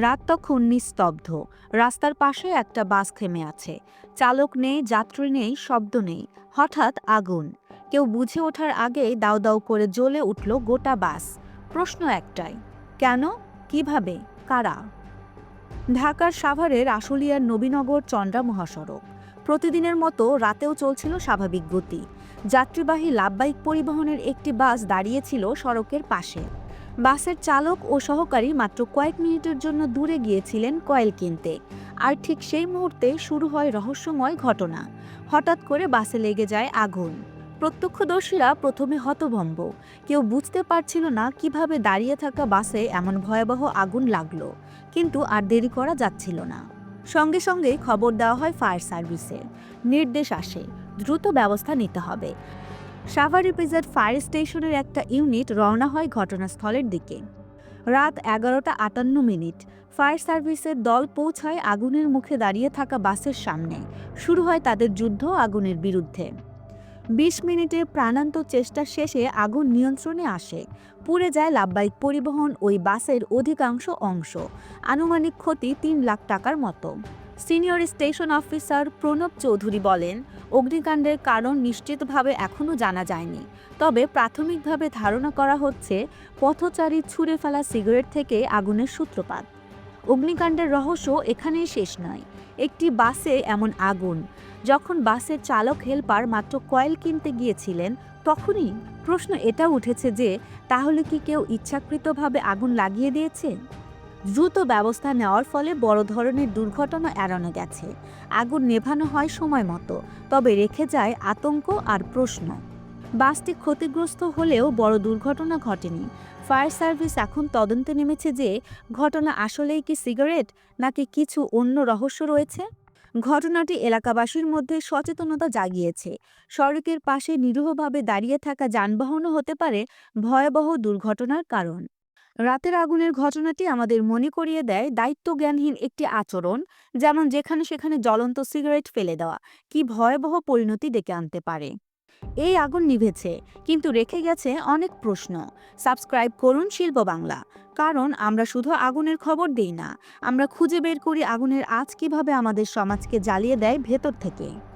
রাত তখন নিস্তব্ধ। রাস্তার পাশে একটা বাস থেমে আছে। চালক নেই, যাত্রী নেই, শব্দ নেই। হঠাৎ আগুন। কেউ বুঝে ওঠার আগে দাউ দাউ করে জ্বলে উঠল গোটা বাস। প্রশ্ন একটাই, কেন? কীভাবে? কারা? ঢাকার সাভারের আশুলিয়ার নবীনগর চন্দ্রা মহাসড়ক। প্রতিদিনের মতো রাতেও চলছিল স্বাভাবিক গতি। যাত্রীবাহী লাভবাহিক পরিবহনের একটি বাস দাঁড়িয়েছিল সড়কের পাশে। বাসের চালক ও সহকারী মাত্র কয়েক মিনিটের জন্য দূরে গিয়েছিলেন কয়েল কিনতে। আর ঠিক সেই মুহূর্তে শুরু হয় রহস্যময় ঘটনা। হঠাৎ করে বাসে লেগে যায় আগুন। প্রত্যক্ষদর্শীরা প্রথমে হতভম্ব। কেউ বুঝতে পারছিল না কীভাবে দাঁড়িয়ে থাকা বাসে এমন ভয়াবহ আগুন লাগল। কিন্তু আর দেরি করা যাচ্ছিল না। সঙ্গে সঙ্গে খবর দেওয়া হয় ফায়ার সার্ভিসে নির্দেশ আসে, দ্রুত ব্যবস্থা নিতে হবে। সাভার রিপিজেড ফায়ার স্টেশনের একটা ইউনিট রওনা হয় ঘটনাস্থলের দিকে। রাত এগারোটা আটান্ন মিনিট। ফায়ার সার্ভিসের দল পৌঁছায় আগুনের মুখে দাঁড়িয়ে থাকা বাসের সামনে। শুরু হয় তাদের যুদ্ধ আগুনের বিরুদ্ধে। বিশ মিনিটের প্রাণান্ত চেষ্টা শেষে আগুন নিয়ন্ত্রণে আসে। পুড়ে যায় লাভবাহিক পরিবহন ওই বাসের অধিকাংশ অংশ। আনুমানিক ক্ষতি তিন লাখ টাকার মতো। Senior station officer Pranab Chowdhury বলেন, অগ্নিকাণ্ডের কারণ নিশ্চিতভাবে এখনও জানা যায়নি। তবে প্রাথমিকভাবে ধারণা করা হচ্ছে, পথচারী ছুঁড়ে ফেলা সিগারেট থেকে আগুনের সূত্রপাত। অগ্নিকাণ্ডের রহস্য এখানেই শেষ নয়। একটি বাসে এমন আগুন। যখন বাসের চালক হেলপার মাত্র কয়েল কিনতে গিয়েছিলেন, তখনই প্রশ্ন এটা উঠেছে যে, তাহলে কি কেউ ইচ্ছাকৃতভাবে আগুন লাগিয়ে দিয়েছে? দ্রুত ব্যবস্থা নেওয়ার ফলে বড় ধরনের দুর্ঘটনা এড়ানো গেছে। আগুন নেভানো হয় সময় মতো, তবে রেখে যায় আতঙ্ক আর প্রশ্ন। বাসটি ক্ষতিগ্রস্ত হলেও বড় দুর্ঘটনা ঘটেনি। ফায়ার সার্ভিস এখন তদন্তে নেমেছে যে, ঘটনা আসলেই কি সিগারেট, নাকি কিছু অন্য রহস্য রয়েছে? ঘটনাটি এলাকাবাসীর মধ্যে সচেতনতা জাগিয়েছে। সড়কের পাশে নিরীহভাবে দাঁড়িয়ে থাকা যানবাহনও হতে পারে ভয়াবহ দুর্ঘটনার কারণ। রাতের আগুনের ঘটনাটি আমাদের মনে করিয়ে দেয় দায়িত্বজ্ঞানহীন একটি আচরণ, যেমন যেখানে সেখানে জ্বলন্ত সিগারেট ফেলে দেওয়া, কি ভয়াবহ পরিণতি ডেকে আনতে পারে। এই আগুন নিভেছে, কিন্তু রেখে গেছে অনেক প্রশ্ন। সাবস্ক্রাইব করুন শিল্প বাংলা, কারণ আমরা শুধু আগুনের খবর দেই না, আমরা খুঁজে বের করি আগুনের আজ কীভাবে আমাদের সমাজকে জ্বালিয়ে দেয় ভেতর থেকে।